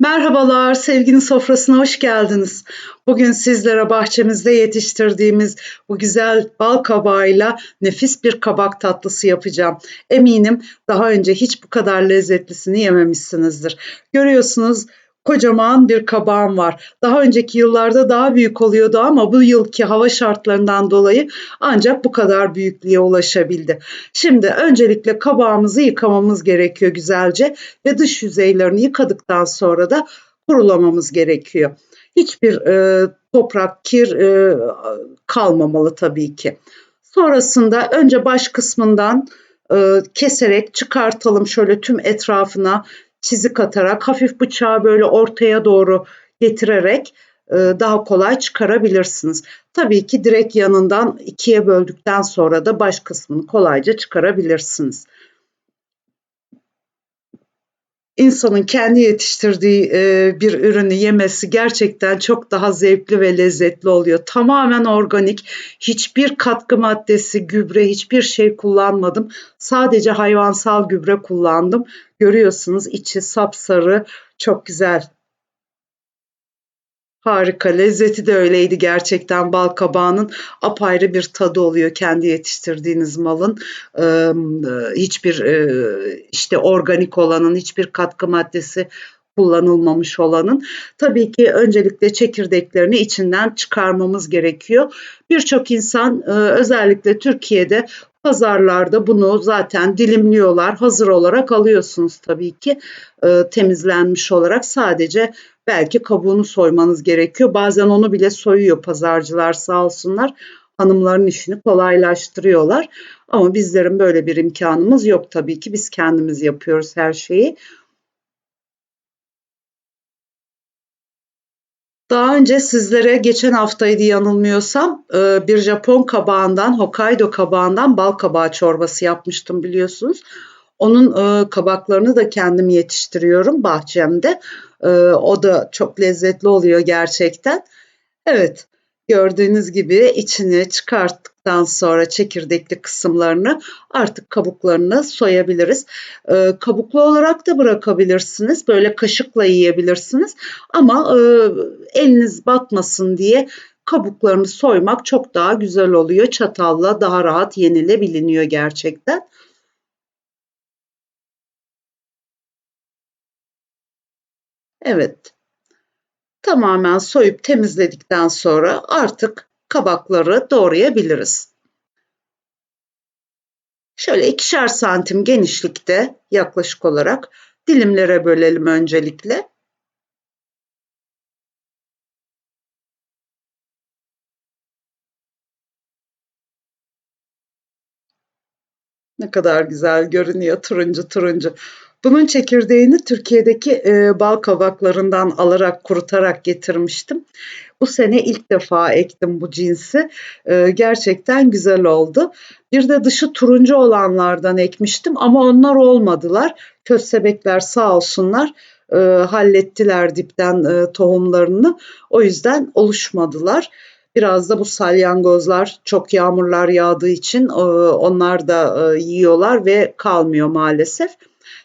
Merhabalar, sevginin sofrasına hoş geldiniz. Bugün sizlere bahçemizde yetiştirdiğimiz bu güzel bal kabağıyla nefis bir kabak tatlısı yapacağım. Eminim daha önce hiç bu kadar lezzetlisini yememişsinizdir. Görüyorsunuz kocaman bir kabağım var. Daha önceki yıllarda daha büyük oluyordu ama bu yılki hava şartlarından dolayı ancak bu kadar büyüklüğe ulaşabildi. Şimdi öncelikle kabağımızı yıkamamız gerekiyor güzelce ve dış yüzeylerini yıkadıktan sonra da kurulamamız gerekiyor. Hiçbir e, toprak, kir e, kalmamalı tabii ki. Sonrasında önce baş kısmından e, keserek çıkartalım şöyle tüm etrafına çizik atarak hafif bıçağı böyle ortaya doğru getirerek e, daha kolay çıkarabilirsiniz. Tabii ki direkt yanından ikiye böldükten sonra da baş kısmını kolayca çıkarabilirsiniz insanın kendi yetiştirdiği e, bir ürünü yemesi gerçekten çok daha zevkli ve lezzetli oluyor. Tamamen organik, hiçbir katkı maddesi, gübre, hiçbir şey kullanmadım. Sadece hayvansal gübre kullandım. Görüyorsunuz içi sapsarı, çok güzel Harika, lezzeti de öyleydi gerçekten bal kabağının apayrı bir tadı oluyor kendi yetiştirdiğiniz malın. Ee, hiçbir e, işte organik olanın, hiçbir katkı maddesi kullanılmamış olanın. Tabii ki öncelikle çekirdeklerini içinden çıkarmamız gerekiyor. Birçok insan e, özellikle Türkiye'de pazarlarda bunu zaten dilimliyorlar. Hazır olarak alıyorsunuz tabii ki e, temizlenmiş olarak sadece belki kabuğunu soymanız gerekiyor. Bazen onu bile soyuyor pazarcılar sağ olsunlar. Hanımların işini kolaylaştırıyorlar. Ama bizlerin böyle bir imkanımız yok tabii ki. Biz kendimiz yapıyoruz her şeyi. Daha önce sizlere geçen haftaydı yanılmıyorsam e, bir Japon kabağından, Hokkaido kabağından bal kabağı çorbası yapmıştım biliyorsunuz. Onun e, kabaklarını da kendim yetiştiriyorum bahçemde. E, o da çok lezzetli oluyor gerçekten. Evet, gördüğünüz gibi içini çıkarttıktan sonra çekirdekli kısımlarını artık kabuklarını soyabiliriz. E, kabuklu olarak da bırakabilirsiniz. Böyle kaşıkla yiyebilirsiniz. Ama e, eliniz batmasın diye kabuklarını soymak çok daha güzel oluyor. Çatalla daha rahat yenilebiliniyor gerçekten. Evet. Tamamen soyup temizledikten sonra artık kabakları doğrayabiliriz. Şöyle ikişer santim genişlikte yaklaşık olarak dilimlere bölelim öncelikle. Ne kadar güzel görünüyor turuncu turuncu. Bunun çekirdeğini Türkiye'deki e, bal kabaklarından alarak kurutarak getirmiştim. Bu sene ilk defa ektim bu cinsi. E, gerçekten güzel oldu. Bir de dışı turuncu olanlardan ekmiştim ama onlar olmadılar. Köstebekler sağ olsunlar e, hallettiler dipten e, tohumlarını. O yüzden oluşmadılar. Biraz da bu salyangozlar çok yağmurlar yağdığı için e, onlar da e, yiyorlar ve kalmıyor maalesef.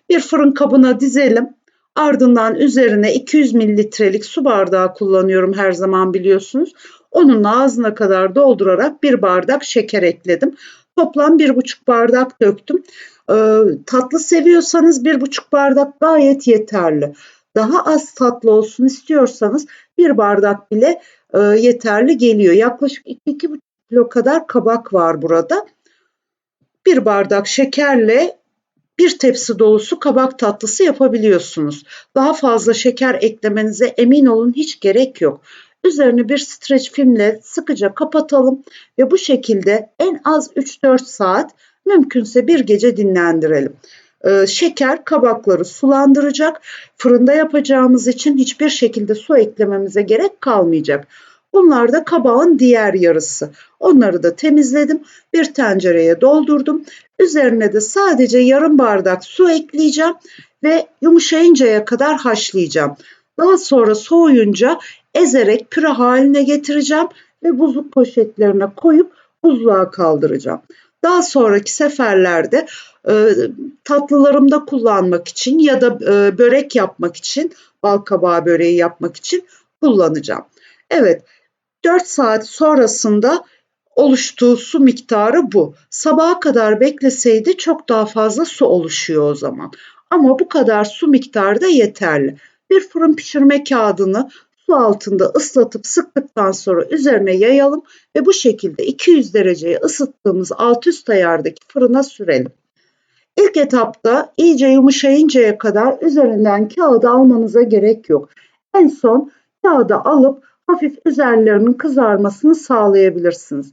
Bir fırın kabına dizelim. Ardından üzerine 200 mililitrelik su bardağı kullanıyorum her zaman biliyorsunuz. Onun ağzına kadar doldurarak bir bardak şeker ekledim. Toplam bir buçuk bardak döktüm. Ee, tatlı seviyorsanız bir buçuk bardak gayet yeterli. Daha az tatlı olsun istiyorsanız bir bardak bile e, yeterli geliyor. Yaklaşık 2-2,5 kilo kadar kabak var burada. Bir bardak şekerle bir tepsi dolusu kabak tatlısı yapabiliyorsunuz. Daha fazla şeker eklemenize emin olun hiç gerek yok. Üzerini bir streç filmle sıkıca kapatalım ve bu şekilde en az 3-4 saat mümkünse bir gece dinlendirelim. Ee, şeker kabakları sulandıracak. Fırında yapacağımız için hiçbir şekilde su eklememize gerek kalmayacak. Bunlar da kabağın diğer yarısı. Onları da temizledim. Bir tencereye doldurdum. Üzerine de sadece yarım bardak su ekleyeceğim ve yumuşayıncaya kadar haşlayacağım. Daha sonra soğuyunca ezerek püre haline getireceğim ve buzluk poşetlerine koyup buzluğa kaldıracağım. Daha sonraki seferlerde Eee, tatlılarımda kullanmak için ya da, eee, börek yapmak için, balkabağı böreği yapmak için kullanacağım. Evet, 4 saat sonrasında oluştuğu su miktarı bu. Sabaha kadar bekleseydi çok daha fazla su oluşuyor o zaman. Ama bu kadar su miktarı da yeterli. Bir fırın pişirme kağıdını su altında ıslatıp sıktıktan sonra üzerine yayalım ve bu şekilde 200 dereceye ısıttığımız alt üst ayardaki fırına sürelim. İlk etapta iyice yumuşayıncaya kadar üzerinden kağıdı almanıza gerek yok. En son kağıdı alıp hafif üzerlerinin kızarmasını sağlayabilirsiniz.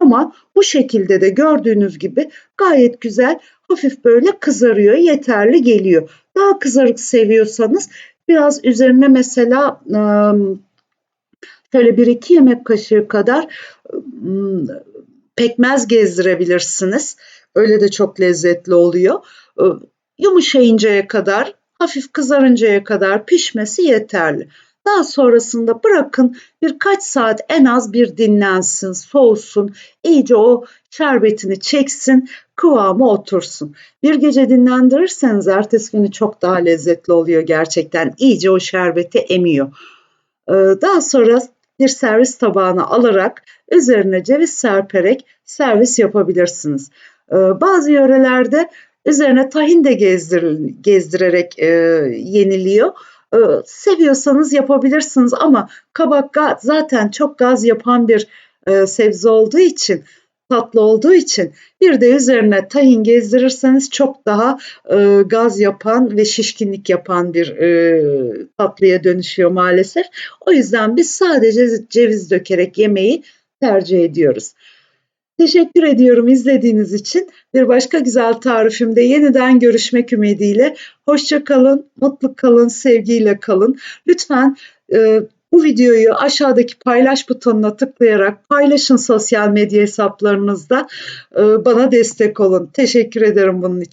Ama bu şekilde de gördüğünüz gibi gayet güzel hafif böyle kızarıyor, yeterli geliyor. Daha kızarık seviyorsanız biraz üzerine mesela şöyle bir iki yemek kaşığı kadar pekmez gezdirebilirsiniz. Öyle de çok lezzetli oluyor. Yumuşayıncaya kadar, hafif kızarıncaya kadar pişmesi yeterli. Daha sonrasında bırakın birkaç saat en az bir dinlensin, soğusun, iyice o şerbetini çeksin, kıvamı otursun. Bir gece dinlendirirseniz ertesi günü çok daha lezzetli oluyor gerçekten. İyice o şerbeti emiyor. Ee, daha sonra bir servis tabağına alarak üzerine ceviz serperek servis yapabilirsiniz. Ee, bazı yörelerde üzerine tahin de gezdir, gezdirerek e, yeniliyor. Ee, seviyorsanız yapabilirsiniz ama kabak zaten çok gaz yapan bir e, sebze olduğu için tatlı olduğu için bir de üzerine tahin gezdirirseniz çok daha e, gaz yapan ve şişkinlik yapan bir e, tatlıya dönüşüyor maalesef. O yüzden biz sadece ceviz dökerek yemeği tercih ediyoruz. Teşekkür ediyorum izlediğiniz için. Bir başka güzel tarifimde yeniden görüşmek ümidiyle. Hoşça kalın, mutlu kalın, sevgiyle kalın. Lütfen e, bu videoyu aşağıdaki paylaş butonuna tıklayarak paylaşın sosyal medya hesaplarınızda. E, bana destek olun. Teşekkür ederim bunun için.